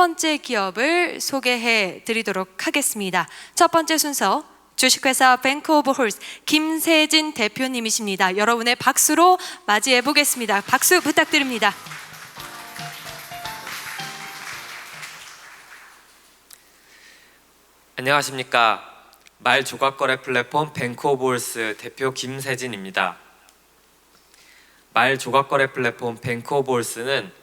번째 기업을 소개해 드리도록 하겠습니다. 첫 번째 순서 주식회사 뱅크 오브 홀스 김세진 대표님이십니다. 여러분의 박수로 맞이해 보겠습니다. 박수 부탁드립니다. 안녕하십니까. 말 조각 거래 플랫폼 뱅크오볼스 대표 김세진입니다. 말 조각 거래 플랫폼 뱅크오볼스는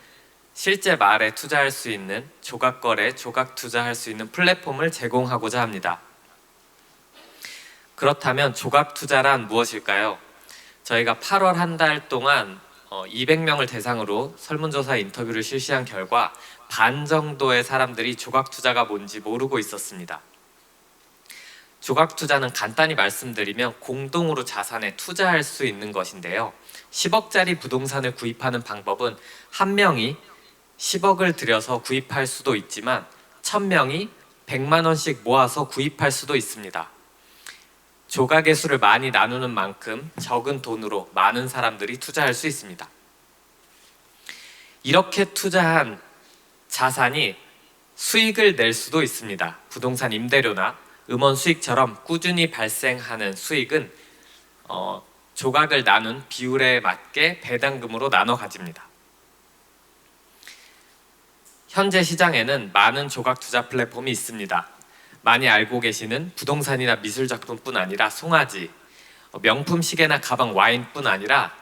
실제 말에 투자할 수 있는 조각 거래, 조각 투자할 수 있는 플랫폼을 제공하고자 합니다. 그렇다면 조각 투자란 무엇일까요? 저희가 8월 한 달 동안 200명을 대상으로 설문조사 인터뷰를 실시한 결과 반 정도의 사람들이 조각 투자가 뭔지 모르고 있었습니다. 조각 투자는 간단히 말씀드리면 공동으로 자산에 투자할 수 있는 것인데요. 10억짜리 부동산을 구입하는 방법은 한 명이 10억을 들여서 구입할 수도 있지만 1000명이 100만 원씩 모아서 구입할 수도 있습니다. 조각의 수를 많이 나누는 만큼 적은 돈으로 많은 사람들이 투자할 수 있습니다. 이렇게 투자한 자산이 수익을 낼 수도 있습니다. 부동산 임대료나 음원 수익처럼 꾸준히 발생하는 수익은 어, 조각을 나눈 비율에 맞게 배당금으로 나눠 가집니다. 현재 시장에는 많은 조각 투자 플랫폼이 있습니다. 많이 알고 계시는 부동산이나 미술 작품뿐 아니라 송아지, 어, 명품 시계나 가방, 와인뿐 아니라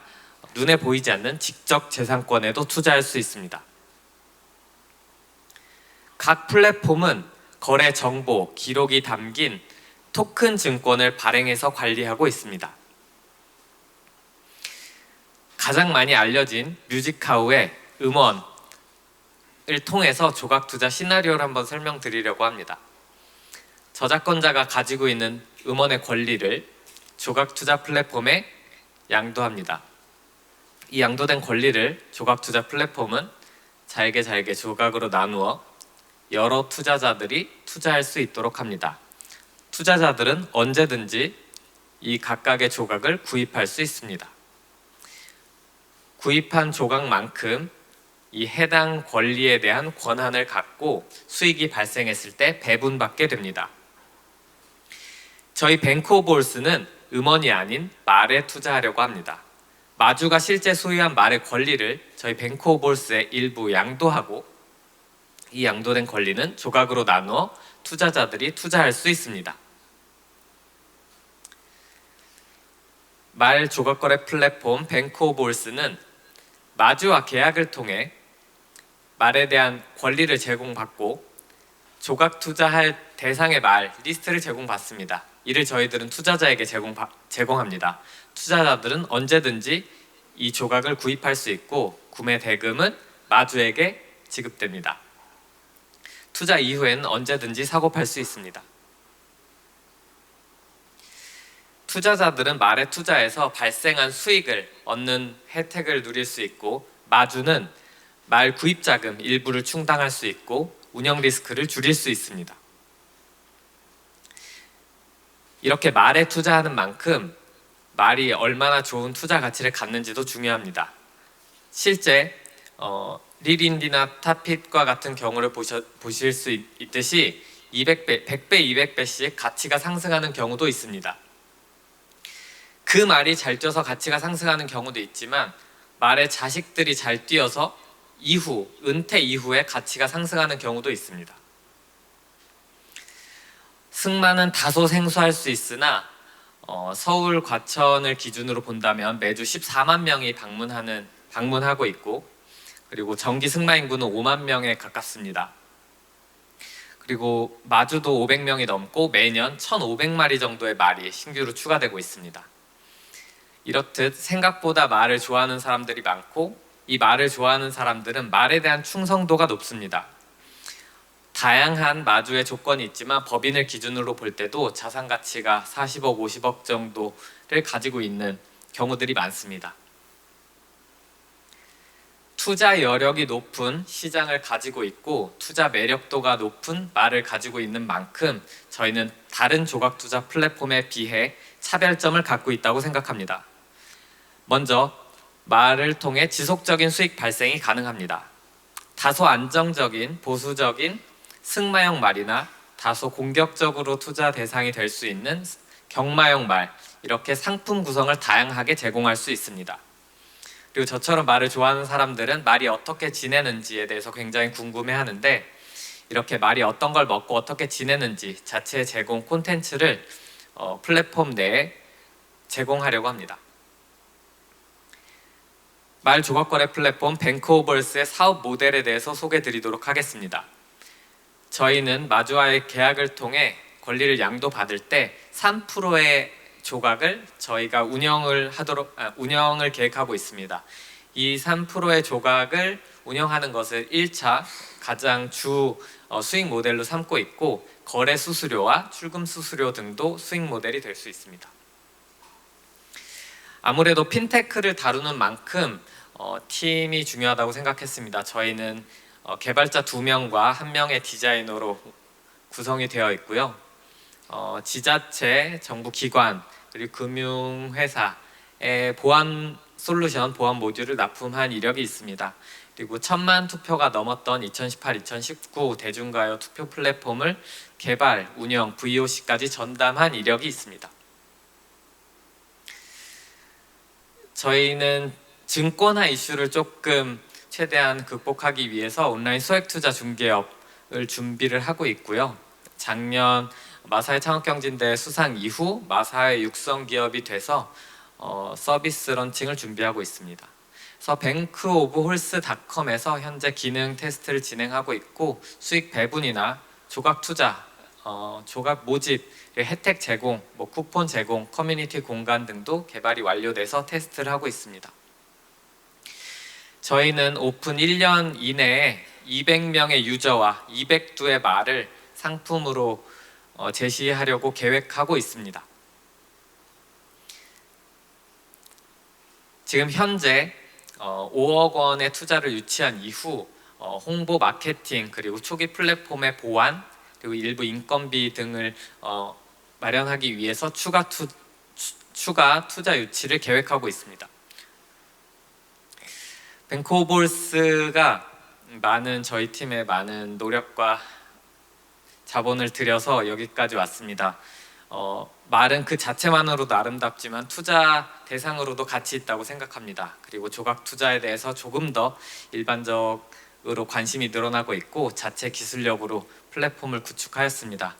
눈에 보이지 않는 직접 재산권에도 투자할 수 있습니다. 각 플랫폼은 거래 정보, 기록이 담긴 토큰 증권을 발행해서 관리하고 있습니다. 가장 많이 알려진 뮤직하우의 음원 을 통해서 조각 투자 시나리오를 한번 설명드리려고 합니다. 저작권자가 가지고 있는 음원의 권리를 조각 투자 플랫폼에 양도합니다. 이 양도된 권리를 조각 투자 플랫폼은 잘게 잘게 조각으로 나누어 여러 투자자들이 투자할 수 있도록 합니다. 투자자들은 언제든지 이 각각의 조각을 구입할 수 있습니다. 구입한 조각만큼 이 해당 권리에 대한 권한을 갖고 수익이 발생했을 때 배분받게 됩니다. 저희 뱅크오볼스는 음원이 아닌 말에 투자하려고 합니다. 마주가 실제 소유한 말의 권리를 저희 뱅크오볼스에 일부 양도하고 이 양도된 권리는 조각으로 나누어 투자자들이 투자할 수 있습니다. 말 조각거래 플랫폼 뱅크오볼스는 마주와 계약을 통해 말에 대한 권리를 제공받고 조각 투자할 대상의 말 리스트를 제공받습니다. 이를 저희들은 투자자에게 제공 제공합니다. 투자자들은 언제든지 이 조각을 구입할 수 있고 구매 대금은 마주에게 지급됩니다. 투자 이후에는 언제든지 사고 팔 수 있습니다. 투자자들은 말에 투자해서 발생한 수익을 얻는 혜택을 누릴 수 있고 마주는 말 구입 자금 일부를 충당할 수 있고 운영 리스크를 줄일 수 있습니다. 이렇게 말에 투자하는 만큼 말이 얼마나 좋은 투자 가치를 갖는지도 중요합니다. 실제 어, 리린디나 타핏과 같은 경우를 보셔, 보실 수 있, 있듯이 200배, 100배, 200배씩 가치가 상승하는 경우도 있습니다. 그 말이 잘 뛰어서 가치가 상승하는 경우도 있지만 말의 자식들이 잘 뛰어서 이후 은퇴 이후에 가치가 상승하는 경우도 있습니다. 승마는 다소 생소할 수 있으나 어, 서울 과천을 기준으로 본다면 매주 14만 명이 방문하는 방문하고 있고 그리고 정기 승마 인구는 5만 명에 가깝습니다. 그리고 마주도 500명이 넘고 매년 1,500마리 정도의 말이 신규로 추가되고 있습니다. 이렇듯 생각보다 말을 좋아하는 사람들이 많고 이 말을 좋아하는 사람들은 말에 대한 충성도가 높습니다. 다양한 마주의 조건이 있지만 법인을 기준으로 볼 때도 자산 가치가 40억, 50억 정도를 가지고 있는 경우들이 많습니다. 투자 여력이 높은 시장을 가지고 있고 투자 매력도가 높은 말을 가지고 있는 만큼 저희는 다른 조각 투자 플랫폼에 비해 차별점을 갖고 있다고 생각합니다. 먼저 말을 통해 지속적인 수익 발생이 가능합니다. 다소 안정적인 보수적인 승마형 말이나 다소 공격적으로 투자 대상이 될 수 있는 경마형 말 이렇게 상품 구성을 다양하게 제공할 수 있습니다. 그리고 저처럼 말을 좋아하는 사람들은 말이 어떻게 지내는지에 대해서 굉장히 궁금해하는데 이렇게 말이 어떤 걸 먹고 어떻게 지내는지 자체 제공 콘텐츠를 어, 플랫폼 내에 제공하려고 합니다. 말 조각거래 플랫폼 뱅크오버스의 사업 모델에 대해서 소개드리도록 하겠습니다. 저희는 마주와의 계약을 통해 권리를 양도받을 때 3%의 조각을 저희가 운영을 하도록 아, 운영을 계획하고 있습니다. 이 3%의 조각을 운영하는 것을 1차 가장 주 어, 수익 모델로 삼고 있고 거래 수수료와 출금 수수료 등도 수익 모델이 될 수 있습니다. 아무래도 핀테크를 다루는 만큼 어, 팀이 중요하다고 생각했습니다. 저희는 어, 개발자 두 명과 한 명의 디자이너로 구성이 되어 있고요. 어, 지자체, 정부 기관 그리고 금융회사의 보안 솔루션, 보안 모듈을 납품한 이력이 있습니다. 그리고 천만 투표가 넘었던 2018-2019 대중가요 투표 플랫폼을 개발, 운영, VOC까지 전담한 이력이 있습니다. 저희는 증권화 이슈를 조금 최대한 극복하기 위해서 온라인 소액 투자 중개업을 준비를 하고 있고요. 작년 마사회 창업경진대 수상 이후 마사회 육성 기업이 돼서 어, 서비스 런칭을 준비하고 있습니다. 그래서 뱅크 오브 홀스닷컴에서 현재 기능 테스트를 진행하고 있고 수익 배분이나 조각 투자, 어, 조각 모집, 혜택 제공, 뭐 쿠폰 제공, 커뮤니티 공간 등도 개발이 완료돼서 테스트를 하고 있습니다. 저희는 오픈 1년 이내에 200명의 유저와 200두의 말을 상품으로 어, 제시하려고 계획하고 있습니다. 지금 현재 어, 5억 원의 투자를 유치한 이후 어, 홍보 마케팅 그리고 초기 플랫폼의 보안 그리고 일부 인건비 등을 어, 마련하기 위해서 추가 투 추- 추가 투자 유치를 계획하고 있습니다. 벤코볼스가 많은 저희 팀의 많은 노력과 자본을 들여서 여기까지 왔습니다. 어, 말은 그 자체만으로도 아름답지만 투자 대상으로도 가치 있다고 생각합니다. 그리고 조각 투자에 대해서 조금 더 일반적으로 관심이 늘어나고 있고 자체 기술력으로 플랫폼을 구축하였습니다.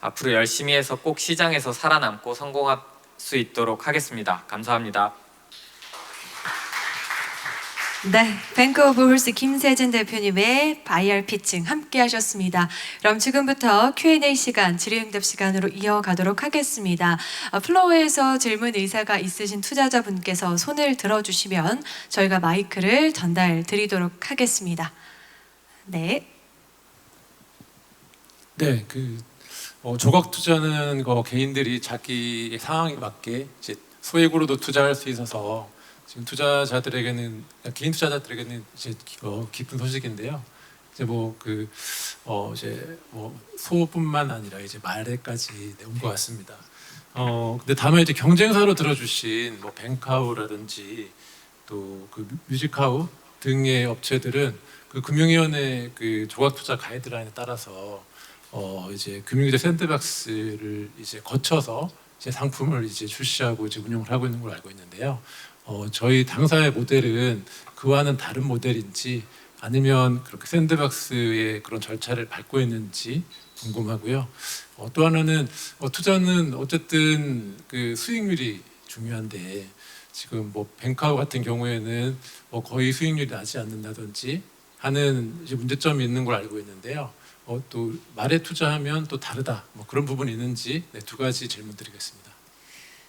앞으로 열심히 해서 꼭 시장에서 살아남고 성공할 수 있도록 하겠습니다. 감사합니다. 네, 뱅크 오브 홀스 김세진 대표님의 IR 피칭 함께 하셨습니다. 그럼 지금부터 Q&A 시간, 질의응답 시간으로 이어가도록 하겠습니다. 어, 플로어에서 질문 의사가 있으신 투자자분께서 손을 들어주시면 저희가 마이크를 전달 드리도록 하겠습니다. 네, 네, 그 어, 조각 투자는 그 개인들이 자기 상황에 맞게 이제 소액으로도 투자할 수 있어서 지금 투자자들에게는 개인 투자자들에게는 이제 어, 기쁜 소식인데요. 이제 뭐그 어, 이제 뭐 소뿐만 아니라 이제 말에까지 온 것 같습니다. 어 근데 다만 이제 경쟁사로 들어주신 뭐 뱅카우라든지 또 그 뮤직하우 등의 업체들은 그 금융위원회 그 조각 투자 가이드라인에 따라서 어 이제 금융기대 샌드박스를 이제 거쳐서 이제 상품을 이제 출시하고 이제 운영을 하고 있는 걸로 알고 있는데요. 어 저희 당사의 모델은 그와는 다른 모델인지 아니면 그렇게 샌드박스의 그런 절차를 밟고 있는지 궁금하고요. 어, 또 하나는 어, 투자는 어쨌든 그 수익률이 중요한데 지금 뭐 뱅카우 같은 경우에는 뭐 거의 수익률이 나지 않는다든지 하는 문제점이 있는 걸 알고 있는데요. 어, 또 말에 투자하면 또 다르다 뭐 그런 부분이 있는지 네, 두 가지 질문 드리겠습니다.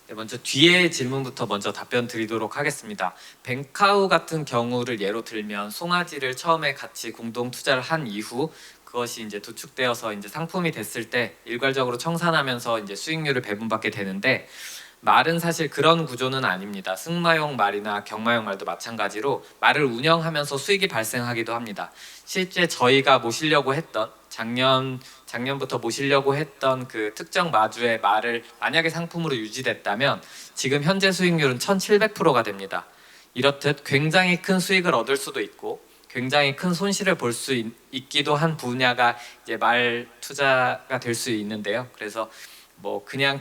네, 먼저 뒤에 질문부터 먼저 답변 드리도록 하겠습니다. 뱅카우 같은 경우를 예로 들면 송아지를 처음에 같이 공동 투자를 한 이후 그것이 이제 도축되어서 이제 상품이 됐을 때 일괄적으로 청산하면서 이제 수익률을 배분받게 되는데 말은 사실 그런 구조는 아닙니다. 승마용 말이나 경마용 말도 마찬가지로 말을 운영하면서 수익이 발생하기도 합니다. 실제 저희가 모시려고 했던 작년 작년부터 모시려고 했던 그 특정 마주의 말을 만약에 상품으로 유지됐다면 지금 현재 수익률은 1,700%가 됩니다. 이렇듯 굉장히 큰 수익을 얻을 수도 있고 굉장히 큰 손실을 볼 수 있기도 한 분야가 이제 말 투자가 될 수 있는데요. 그래서 뭐 그냥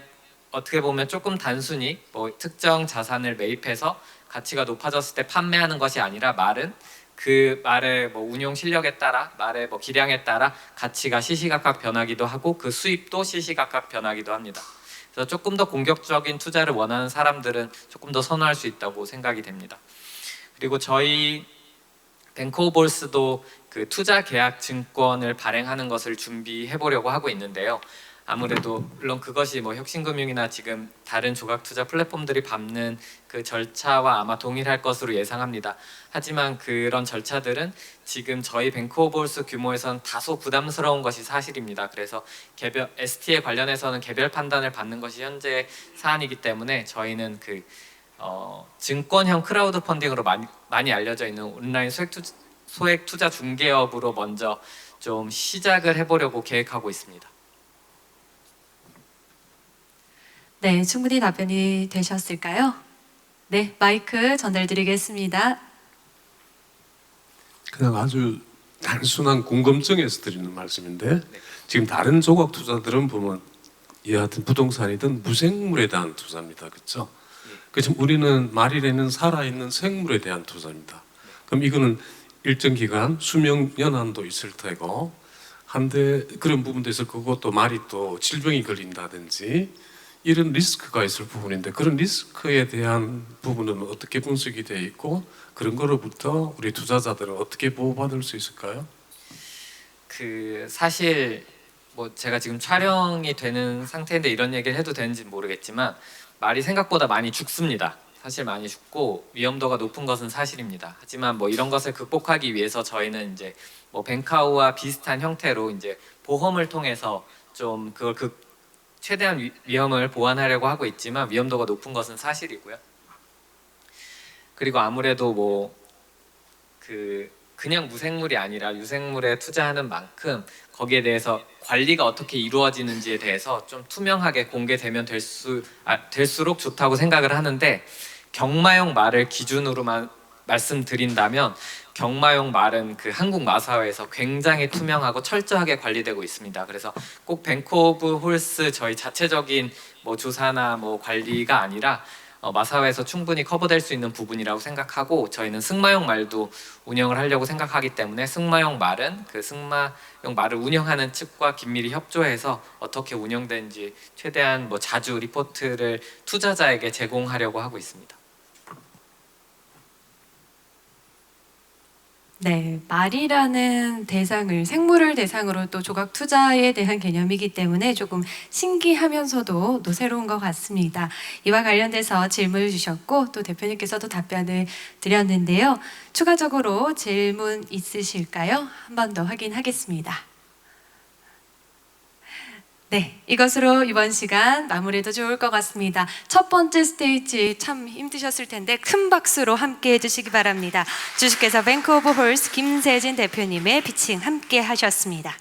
어떻게 보면 조금 단순히 뭐 특정 자산을 매입해서 가치가 높아졌을 때 판매하는 것이 아니라 말은 그 말의 뭐 운용 실력에 따라 말의 뭐 기량에 따라 가치가 시시각각 변하기도 하고 그 수입도 시시각각 변하기도 합니다. 그래서 조금 더 공격적인 투자를 원하는 사람들은 조금 더 선호할 수 있다고 생각이 됩니다. 그리고 저희 뱅코볼스도 그 투자 계약 증권을 발행하는 것을 준비해 보려고 하고 있는데요. 아무래도 물론 그것이 뭐 혁신금융이나 지금 다른 조각 투자 플랫폼들이 밟는 그 절차와 아마 동일할 것으로 예상합니다. 하지만 그런 절차들은 지금 저희 뱅크오볼스 규모에선 다소 부담스러운 것이 사실입니다. 그래서 개별 ST에 관련해서는 개별 판단을 받는 것이 현재 사안이기 때문에 저희는 그 어, 증권형 크라우드 펀딩으로 많이, 많이 알려져 있는 온라인 소액 투자, 소액 투자 중개업으로 먼저 좀 시작을 해보려고 계획하고 있습니다. 네, 충분히 답변이 되셨을까요? 네, 마이크 전달드리겠습니다. 그냥 아주 단순한 궁금증에서 드리는 말씀인데 지금 다른 조각 투자들은 보면 여하튼 부동산이든 무생물에 대한 투자입니다. 그렇죠? 그렇지만 우리는 말일에는 살아있는 생물에 대한 투자입니다. 그럼 이거는 일정 기간 수명 연한도 있을 테고 한데 그런 부분도 있을 거고 또 말이 또 질병이 걸린다든지 이런 리스크가 있을 부분인데 그런 리스크에 대한 부분은 어떻게 분석이 되어 있고 그런 거로부터 우리 투자자들은 어떻게 보호받을 수 있을까요? 그 사실 뭐 제가 지금 촬영이 되는 상태인데 이런 얘기를 해도 되는지 모르겠지만 말이 생각보다 많이 죽습니다. 사실 많이 죽고 위험도가 높은 것은 사실입니다. 하지만 뭐 이런 것을 극복하기 위해서 저희는 이제 뭐 뱅카우와 비슷한 형태로 이제 보험을 통해서 좀 그걸 극 최대한 위, 위험을 보완하려고 하고 있지만 위험도가 높은 것은 사실이고요. 그리고 아무래도 뭐 그 그냥 무생물이 아니라 유생물에 투자하는 만큼 거기에 대해서 관리가 어떻게 이루어지는지에 대해서 좀 투명하게 공개되면 될수 아, 될수록 좋다고 생각을 하는데 경마용 말을 기준으로만 말씀드린다면 경마용 말은 그 한국 마사회에서 굉장히 투명하고 철저하게 관리되고 있습니다. 그래서 꼭 뱅크 오브 홀스 저희 자체적인 뭐 조사나 뭐 관리가 아니라 어, 마사회에서 충분히 커버될 수 있는 부분이라고 생각하고 저희는 승마용 말도 운영을 하려고 생각하기 때문에 승마용 말은 그 승마용 말을 운영하는 측과 긴밀히 협조해서 어떻게 운영되는지 최대한 뭐 자주 리포트를 투자자에게 제공하려고 하고 있습니다. 네, 말이라는 대상을 생물을 대상으로 또 조각 투자에 대한 개념이기 때문에 조금 신기하면서도 또 새로운 것 같습니다. 이와 관련돼서 질문을 주셨고 또 대표님께서도 답변을 드렸는데요. 추가적으로 질문 있으실까요? 한 번 더 확인하겠습니다. 네, 이것으로 이번 시간 마무리도 좋을 것 같습니다. 첫 번째 스테이지 참 힘드셨을 텐데 큰 박수로 함께 해주시기 바랍니다. 주식회사 뱅크 오브 홀스 김세진 대표님의 피칭 함께 하셨습니다.